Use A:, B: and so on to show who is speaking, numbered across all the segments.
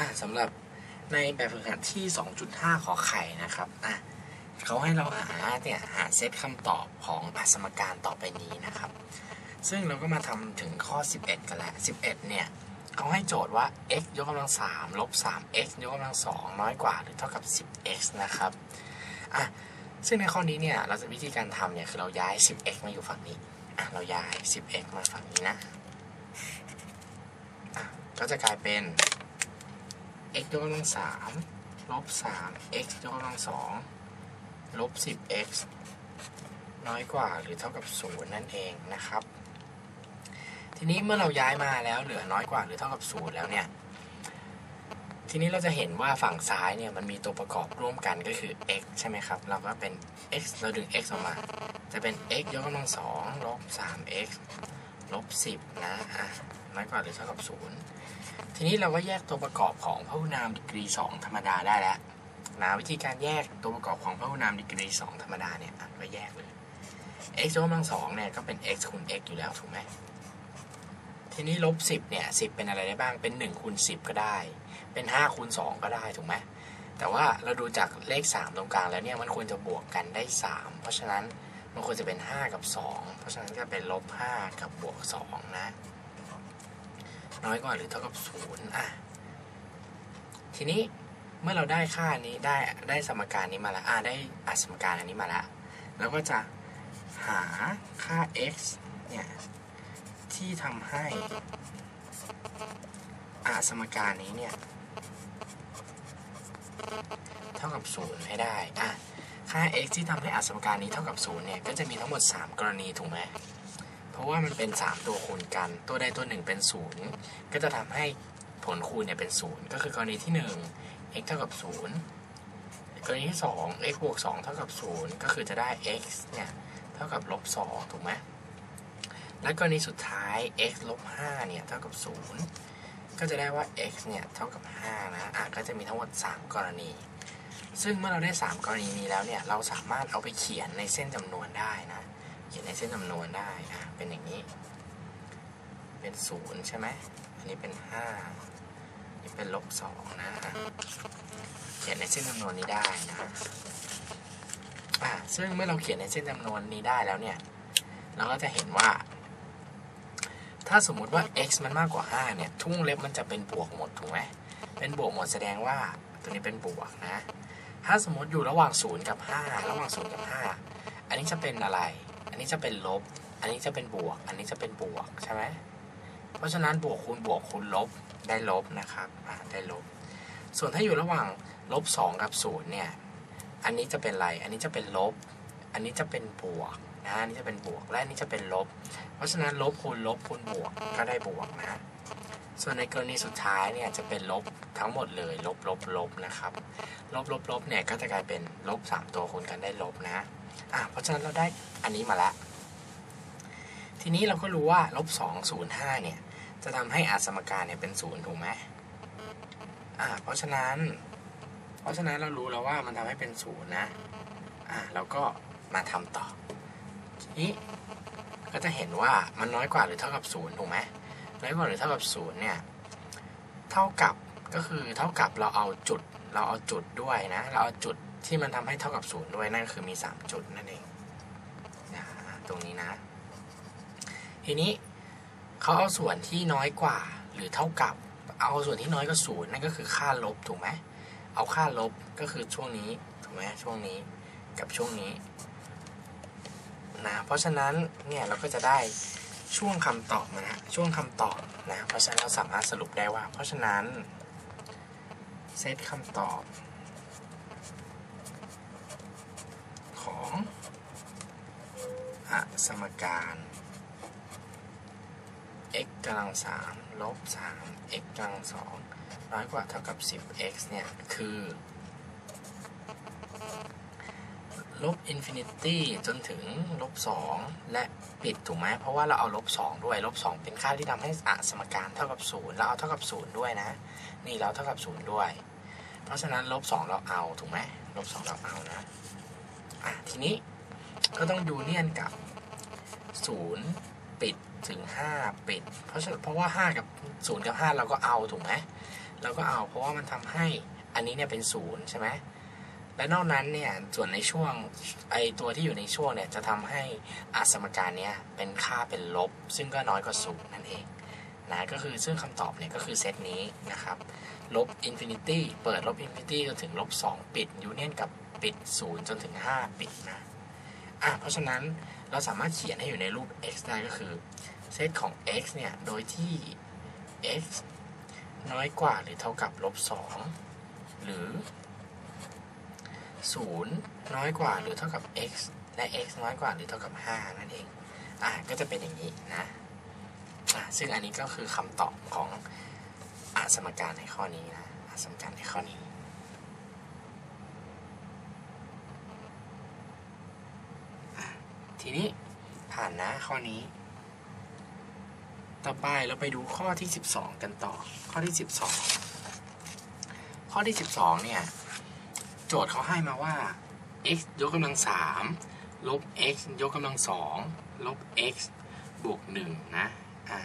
A: อะสำหรับในแบบฝึกหัดที่ 2.5 ขอไข่นะครับอะเขาให้เราหาเนี่ยหาเซตคำตอบของสมการต่อไปนี้นะครับ ซึ่งเราก็มาทำถึงข้อ 11 กันแล้ว 11 เนี่ยเขาให้โจทย์ว่า x ยกกำลัง3ลบ 3x ยกกำลัง 2 น้อยกว่าหรือเท่ากับ 10x นะครับอะซึ่งในข้อนี้เนี่ยเราจะวิธีการทำเนี่ยคือเราย้าย 10x มาอยู่ฝั่งนี้อะเราย้าย 10x มาฝั่งนี้นะ ก็จะกลายเป็น x ยกกำลังสามลบสาม x ยกกำลังสองลบสิบ x น้อยกว่าหรือเท่ากับศูนย์นั่นเองนะครับ ทีนี้เมื่อเราย้ายมาแล้วเหลือน้อยกว่าหรือเท่ากับศูนย์แล้วเนี่ย ทีนี้เราจะเห็นว่าฝั่งซ้ายเนี่ยมันมีตัวประกอบร่วมกันก็คือ x ใช่ไหมครับ เราก็เป็น x เราดึง x ออกมา จะเป็น x ยกกำลังสองลบสาม x ลบสิบนะอะน้อยกว่าหรือเท่ากับศูนย์ ทีนี้เราก็แยกตัวประกอบของพหุนามดีกรี 2 ธรรมดาได้แล้วนะวิธีการแยกตัวประกอบของพหุนามดีกรี 2 ธรรมดาเนี่ยอะก็แยกเลย x ยกกำลังสองเนี่ยก็เป็น x คูณ x อยู่แล้วถูกไหมทีนี้ลบ 10เนี่ย10 เป็นอะไรได้บ้างเป็น1คูณ10 ก็ได้ เป็น5คูณ2ก็ได้ถูกไหมแต่ว่าเราดูจากเลข 3 ตรงกลางแล้วเนี่ยมันควรจะบวกกันได้ 3 เพราะฉะนั้นมันควรจะเป็น 5 กับ 2 เพราะฉะนั้นก็เป็นลบ 5 กับบวก 2 นะ น้อยกว่าหรือเท่ากับศูนย์อะ ทีนี้เมื่อเราได้ค่านี้ได้ได้สมการนี้มาแล้วอะได้อัสมการอันนี้มาแล้วเราก็จะหาค่า x เนี่ย ที่ทำให้อาสมการนี้เนี่ย เท่ากับศูนย์ให้ได้อะค่า x ที่ทำให้อาสมการนี้เท่ากับศูนย์เนี่ย ก็จะมีทั้งหมด 3 กรณีถูกไหม ราะว่ามันเป็น 3 ตัวคูณกัน ตัวใดตัวหนึ่งเป็น 0 ก็จะทำให้ผลคูณเนี่ยเป็น 0 ก็คือกรณีที่ 1 x เท่ากับ 0 กรณีที่ 2 x บวก 2 เท่ากับ 0 ก็คือจะได้ x เนี่ย เท่ากับลบ2ถูกไหมและกรณีสุดท้าย x ลบ5เนี่ย เท่ากับ 0 ก็จะได้ว่า x เนี่ย เท่ากับ 5 นะอะก็จะมีทั้งหมด 3 กรณี ซึ่งเมื่อเราได้ 3 กรณีนี้แล้วเนี่ย เราสามารถเอาไปเขียนในเส้นจำนวนได้นะ เขียนในเส้นจำนวนได้อะเป็นอย่างนี้ เป็นศูนย์ใช่ไหมอันนี้เป็นห้านี่เป็นลบสองนะ เขียนในเส้นจำนวนนี้ได้นะอะซึ่งเมื่อเราเขียนในเส้นจำนวนนี้ได้แล้วเนี่ย เราก็จะเห็นว่า ถ้าสมมุติว่า x มันมากกว่า 5 เนี่ย ทุ่งเล็บมันจะเป็นบวกหมดถูกไหมเป็นบวกหมดแสดงว่าตัวนี้เป็นบวกนะ ถ้าสมมติอยู่ระหว่าง 0 กับ 5 ระหว่าง 0 กับ 5 อันนี้จะเป็นอะไร อันนี้จะเป็นลบ อันนี้จะเป็นบวก อันนี้จะเป็นบวกใช่ไหมเพราะฉะนั้นบวกคูณบวกคูณลบได้ลบนะครับได้ลบ ส่วนถ้าอยู่ระหว่างลบ2กับ0เนี่ย อันนี้จะเป็นอะไร อันนี้จะเป็นลบ อันนี้จะเป็นบวกนะอันนี้จะเป็นบวก และอันนี้จะเป็นลบ เพราะฉะนั้นลบคูณลบคูณบวกก็ได้บวกนะ ส่วนในกรณีสุดท้ายเนี่ยจะเป็นลบทั้งหมดเลย ลบลบลบนะครับ ลบลบลบเนี่ยก็จะกลายเป็นลบ3ตัวคูณกันได้ลบนะ อะเพราะฉะนั้นเราได้อันนี้มาแล้ว ทีนี้เราก็รู้ว่าลบ2 0 5เนี่ย จะทำให้อาสมการเนี่ยเป็น0ถูกไหมอ่าเพราะฉะนั้น เพราะฉะนั้นเรารู้แล้วว่ามันทำให้เป็น0นะ อ่าเราก็มาทำต่อ ทีนี้ก็จะเห็นว่ามันน้อยกว่าหรือเท่ากับ0ถูกไหมน้อยกว่าหรือเท่ากับ0เนี่ย เท่ากับก็คือเท่ากับเราเอาจุด เราเอาจุดด้วยนะ เราเอาจุด ที่มันทำให้เท่ากับ0ด้วยนั่นคือมี 3 จุดนั่นเองนะตรงนี้นะ ทีนี้เขาเอาส่วนที่น้อยกว่าหรือเท่ากับ เอาส่วนที่น้อยกว่าศูนย์นั่นก็คือค่าลบถูกไหมเอาค่าลบก็คือช่วงนี้ถูกไหมช่วงนี้กับช่วงนี้นะเพราะฉะนั้นเนี่ยเราก็จะได้ช่วงคำตอบมานะช่วงคำตอบนะเพราะฉะนั้นเราสามารถสรุปได้ว่า เพราะฉะนั้นเซตคำตอบ ของอสมการ x กำลัง3ลบ3 x กำลัง2น้อยกว่าเท่ากับ 10x เนี่ย คือลบอินฟินิตี้จนถึงลบ2และปิดถูกไหมเพราะว่าเราเอาลบ2ด้วยลบ2เป็นค่าที่ทำให้อสมการเท่ากับ0เราเอาเท่ากับ0ด้วยนะ นี่เราเท่ากับ0ด้วย เพราะฉะนั้นลบ2เราเอาถูกไหมลบ2เราเอานะ อะทีนี้ก็ต้องยูเนียนกับ0ปิดถึง5ปิด เพราะฉะนั้นเพราะว่า5กับ0กับ5เราก็เอาถูกไหมเราก็เอาเพราะว่ามันทำให้อันนี้เนี่ยเป็นศูนย์ใช่ไหมและนอกนั้นเนี่ยส่วนในช่วงไอตัวที่อยู่ในช่วงเนี่ยจะทำให้อาสมการเนี้ยเป็นค่าเป็นลบ ซึ่งก็น้อยกว่าศูนย์นั่นเองนะก็คือซึ่งคำตอบเนี่ยก็คือเซตนี้นะครับลบอินฟินิตี้เปิดลบอินฟินิตี้จนถึงลบ2ปิดยูเนียนกับ ปิด 0 จนถึง 5 ปิดนะอะเพราะฉะนั้นเราสามารถเขียนให้อยู่ในรูป x ได้ก็คือเซตของ x เนี่ย โดยที่ x น้อยกว่าหรือเท่ากับลบ 2 หรือ 0 น้อยกว่าหรือเท่ากับ x และ x น้อยกว่าหรือเท่ากับ 5 นั่นเอง อะก็จะเป็นอย่างนี้นะ อะซึ่งอันนี้ก็คือคำตอบของอสมการในข้อนี้นะอสมการในข้อนี้ ทีนี้ผ่านนะข้อนี้ ต่อไปเราไปดูข้อที่ 12 กันต่อ ข้อที่ 12 ข้อที่ 12 เนี่ย โจทย์เขาให้มาว่า x ยกกำลัง 3 ลบ x ยกกำลัง 2 ลบ x บวก 1 นะ อ่า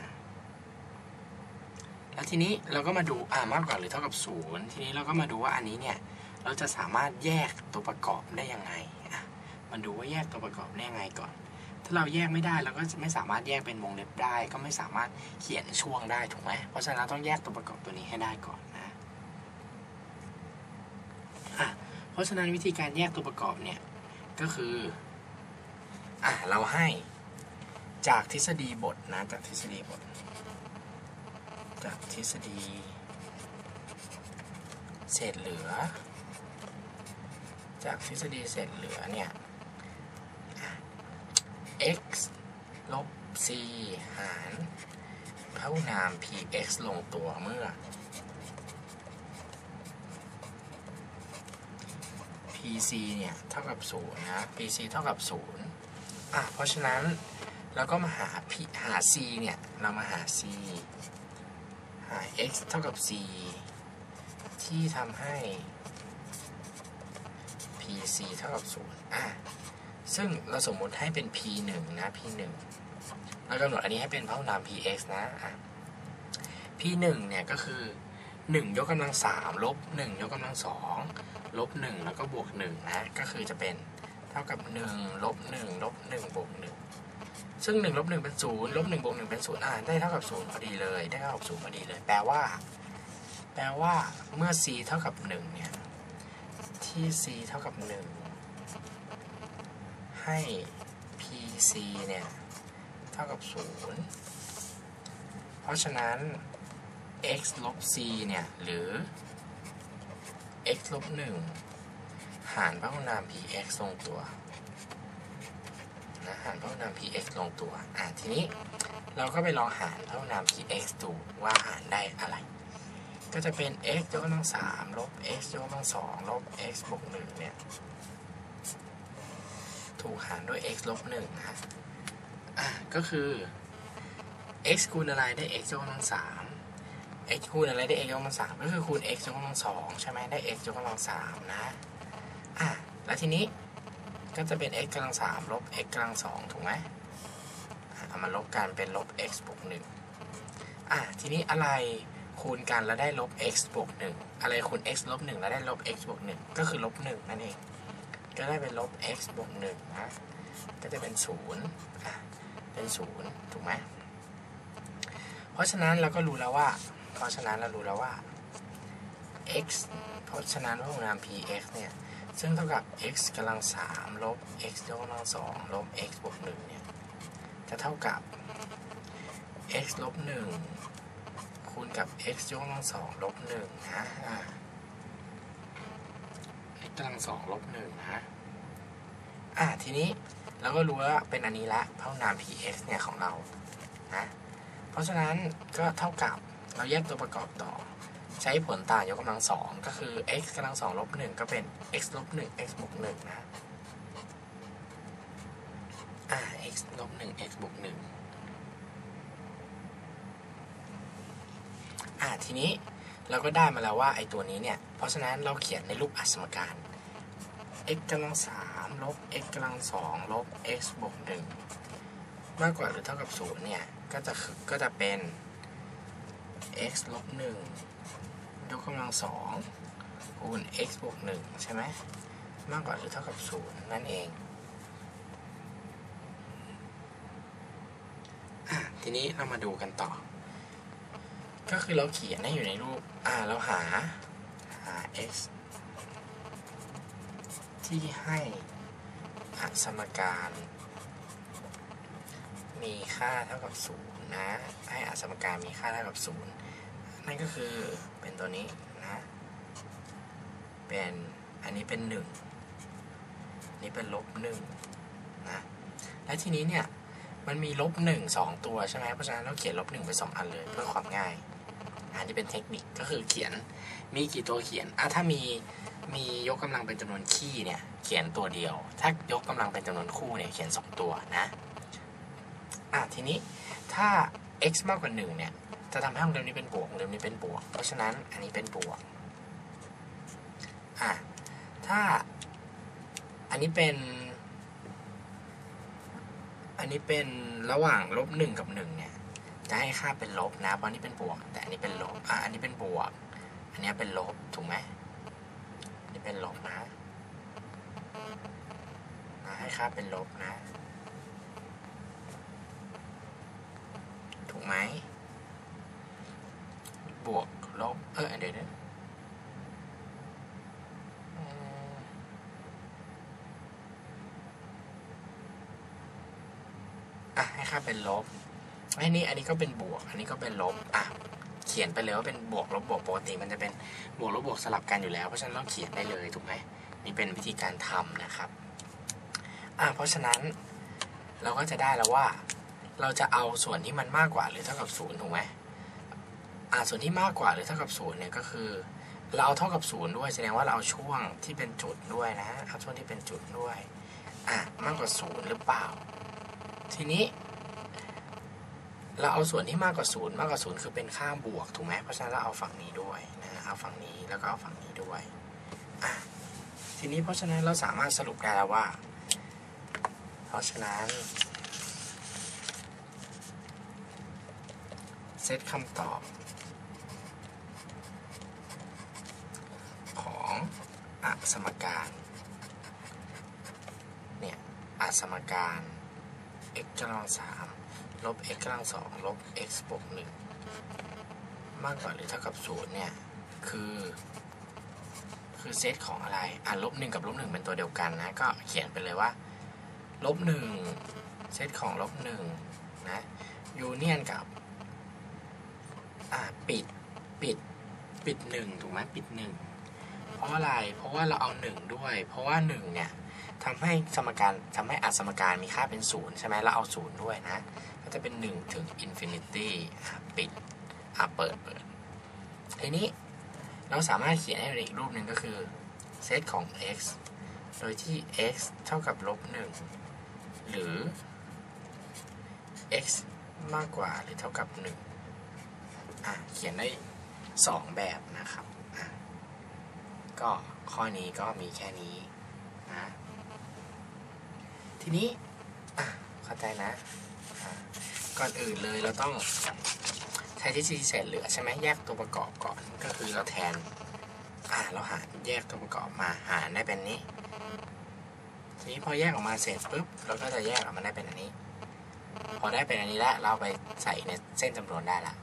A: แล้วทีนี้เราก็มาดูอ่ามากกว่าหรือเท่ากับ 0 ทีนี้เราก็มาดูว่าอันนี้เนี่ย เราจะสามารถแยกตัวประกอบได้ยังไง มาดูว่าแยกตัวประกอบได้ยังไงก่อน ถ้าเราแยกไม่ได้เราก็จะไม่สามารถแยกเป็นวงเล็บได้ ก็ไม่สามารถเขียนช่วงได้ถูกไหมเพราะฉะนั้นต้องแยกตัวประกอบตัวนี้ให้ได้ก่อนนะอะเพราะฉะนั้นวิธีการแยกตัวประกอบเนี่ยก็คืออะเราให้จากทฤษฎีบทนะจากทฤษฎีบท จากทฤษฎี เศษเหลือ จากทฤษฎีเศษเหลือเนี่ย x ลบ c หารพหุนาม px ลงตัวเมื่อ pc เนี่ยเท่ากับ0นะ pc เท่ากับ0อะเพราะฉะนั้นเราก็มาหา p หา c เนี่ยเรามาหา c หา x เท่ากับ c ที่ทำให้ pc เท่ากับ0อะซึ่งเราสมมติให้เป็น p 1นะ p 1 เรากำหนดอันนี้ให้เป็นพหุนาม px นะอะ p 1เนี่ยก็คือ 1 ยกกำลัง3ลบ1ยกกำลัง2ลบ1แล้วก็บวก1นะก็คือจะเป็นเท่ากับ1ลบ1ลบ1บวก1ซึ่ง1ลบ1เป็น0ลบ1บวก1เป็น0อ่าได้เท่ากับ0พอดีเลยได้เท่ากับ0พอดีเลย แปลว่า แปลว่าเมื่อ c เท่ากับ1เนี่ยที่ c เท่ากับ1ให้ pc เนี่ย เท่ากับ 0 เพราะฉะนั้น x ลบ c เนี่ย หรือ x ลบ 1 หารพหุนาม px ลงตัวนะหารพหุนาม px ลงตัว อะ ทีนี้เราก็ไปลองหารพหุนาม px ดูว่าหารได้อะไร ก็จะเป็น x ยกกำลัง3ลบ x ยกกำลัง2ลบ x บวก1เนี่ย ถูกหารด้วย x ลบ1นะ อะก็คือ x คูณอะไรได้ x ยกกำลัง3 x คูณอะไรได้ x ยกกำลัง3ก็คือคูณ x ยกกำลัง2ใช่ไหมได้ x ยกกำลัง3นะอะแล้วทีนี้ก็จะเป็น x กำลัง3ลบ x กำลัง2ถูกไหมเอามาลบกันเป็นลบ x บวก1อะทีนี้อะไรคูณกันแล้วได้ลบ x บวก1อะไรคูณ x ลบ1แล้วได้ลบ x บวก1ก็คือลบ1นั่นเอง ก็ได้เป็นลบ x บวก1นะ ก็จะเป็น0อะ เป็น0ถูกไหมเพราะฉะนั้นเราก็รู้แล้วว่า เพราะฉะนั้นเรารู้แล้วว่า x เพราะฉะนั้นพหุนาม px เนี่ย ซึ่งเท่ากับ x กำลัง3ลบ x ยกกำลัง2ลบ x บวก1เนี่ย จะเท่ากับ x ลบ1คูณกับ x ยกกำลัง2ลบ1นะอ่า x กำลัง2ลบ1นะ อ่าทีนี้ เราก็รู้ว่าเป็นอันนี้ละเพหุนาม px เนี่ยของเรานะเพราะฉะนั้นก็เท่ากับเราแยกตัวประกอบต่อ ใช้ผลต่างยกกำลังสองก็คือ x กำลังสองลบหนึ่งก็เป็น x ลบหนึ่ง x บวกหนึ่งนะอ่า x ลบหนึ่ง x บวกหนึ่งอ่าทีนี้เราก็ได้มาแล้วว่าไอ้ตัวนี้เนี่ย เพราะฉะนั้นเราเขียนในรูปอัสมการ x กำลังสาม ลบ x กำลังสองลบ x บวกหนึ่งมากกว่าหรือเท่ากับศูนย์เนี่ย ก็จะคือก็จะเป็น x ลบหนึ่งโดกกำลังสองคูณ x บวกหนึ่งใช่ไหมมากกว่าหรือเท่ากับศูนย์นั่นเองอทีนี้เรามาดูกันต่อ ก็คือเราเขียนให้อยู่ในรูป อ่า เราหา หา x ที่ให้ สมการ มีค่าเท่ากับศูนย์นะ ให้อสมการมีค่าเท่ากับศูนย์นั่นก็คือเป็นตัวนี้นะ เป็นอันนี้เป็นหนึ่งนี่เป็นลบหนึ่งนะ และทีนี้เนี่ยมันมีลบหนึ่งสองตัวใช่ไหมเพราะฉะนั้นเราเขียนลบหนึ่งไปสองอันเลยเพื่อความง่าย อันนี้เป็นเทคนิคก็คือเขียนมีกี่ตัวเขียนอะถ้ามี มียกกำลังเป็นจำนวนคี่เนี่ย เขียนตัวเดียว ถ้ายกกำลังเป็นจำนวนคู่เนี่ยเขียนสองตัวนะอะทีนี้ถ้า x มากกว่าหนึ่งเนี่ยจะทำให้วงเล็บนี้เป็นบวกวงเล็บนี้เป็นบวก เพราะฉะนั้นอันนี้เป็นบวกอะถ้าอันนี้เป็น อันนี้เป็นระหว่างลบหนึ่งกับหนึ่งเนี่ย จะให้ค่าเป็นลบนะ เพราะนี้เป็นบวก แต่อันนี้เป็นลบ อะ อันนี้เป็นบวก อันนี้เป็นลบ ถูกไหม เป็นลบนะนะให้ค่าเป็นลบนะ ถูกไหม บวกลบ เออเดี๋ยวเดี๋ยวอะให้ค่าเป็นลบไอ้นี่อันนี้ก็เป็นบวก อันนี้ก็เป็นลบ อะ เขียนไปเลยว่าเป็นบวกลบบวกปกติมันจะเป็นบวกลบบวกสลับกันอยู่แล้วเพราะฉะนั้นเราเขียนได้เลยถูกไหมนี่เป็นวิธีการทำนะครับอะเพราะฉะนั้นเราก็จะได้แล้วว่า เราจะเอาส่วนที่มันมากกว่าหรือเท่ากับศูนย์ถูกไหมอะส่วนที่มากกว่าหรือเท่ากับศูนย์เนี่ยก็คือ เราเอาเท่ากับศูนย์ด้วยแสดงว่าเราเอาช่วงที่เป็นจุดด้วยนะเอาช่วงที่เป็นจุดด้วยอะมากกว่าศูนย์หรือเปล่า ทีนี้ เราเอาส่วนที่มากกว่าศูนย์มากกว่าศูนย์คือเป็นค่าบวกถูกไหมเพราะฉะนั้นเราเอาฝั่งนี้ด้วยนะเอาฝั่งนี้แล้วก็เอาฝั่งนี้ด้วยอะทีนี้เพราะฉะนั้นเราสามารถสรุปได้แล้วว่า เพราะฉะนั้นเซตคำตอบ ของอสมการเนี่ยอสมการ x กำลังสาม ลบ x กำลังสองลบ x บวกหนึ่งมากกว่าหรือเท่ากับศูนย์เนี่ย คือ คือเซตของอะไร อะลบหนึ่งกับลบหนึ่งเป็นตัวเดียวกันนะ ก็เขียนไปเลยว่า ลบหนึ่งเซตของลบหนึ่งนะยูเนียนกับ อ่าปิด ปิด ปิดหนึ่งถูกไหมปิดหนึ่งเพราะอะไร เพราะว่าเราเอาหนึ่งด้วย เพราะว่าหนึ่งเนี่ย ทำให้สมการทำให้อัสมการมีค่าเป็นศูนย์ใช่ไหมเราเอาศูนย์ด้วยนะ ก็จะเป็นหนึ่งถึงอินฟินิตี้ปิดอะเปิดเปิด ทีนี้เราสามารถเขียนให้เป็นอีกรูปหนึ่งก็คือเซตของ x โดยที่ x เท่ากับลบหนึ่งหรือ x มากกว่าหรือเท่ากับหนึ่งอะเขียนได้สองแบบนะครับอะก็ข้อนี้ก็มีแค่นี้นะ ทีนี้เข้าใจนะ ก่อนอื่นเลยเราต้องใช้ทฤษฎีเศษเหลือใช่ไหมแยกตัวประกอบก่อนก็คือเราแทนอ่าเราหาแยกตัวประกอบมาหารได้เป็นนี้ ทีนี้พอแยกออกมาเสร็จปุ๊บเราก็จะแยกออกมาได้เป็นอันนี้ พอได้เป็นอันนี้แล้วเราไปใส่ในเส้นจำนวนได้ละ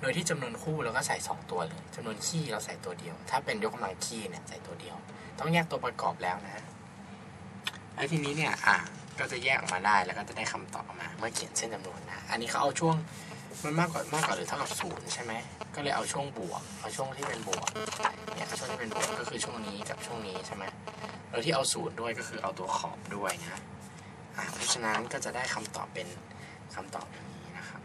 A: โดยที่จำนวนคู่เราก็ใส่ 2 ตัวเลยจำนวนคี่เราใส่ตัวเดียว ถ้าเป็นยกกำลังคี่เนี่ยใส่ตัวเดียว ต้องแยกตัวประกอบแล้วนะ แล้วทีนี้เนี่ยอะ ก็จะแยกออกมาได้แล้วก็จะได้คำตอบมา เมื่อเขียนเส้นจำนวนนะ อันนี้เขาเอาช่วงมันมากกว่ามากกว่าหรือเท่ากับศูนย์ใช่ไหม ก็เลยเอาช่วงบวก เอาช่วงที่เป็นบวก เนี่ยช่วงที่เป็นบวกก็คือช่วงนี้กับช่วงนี้ใช่ไหมแล้วที่เอาศูนย์ด้วยก็คือเอาตัวขอบด้วยนะเพราะฉะนั้นก็จะได้คำตอบเป็นคำตอบอย่างนี้นะครับ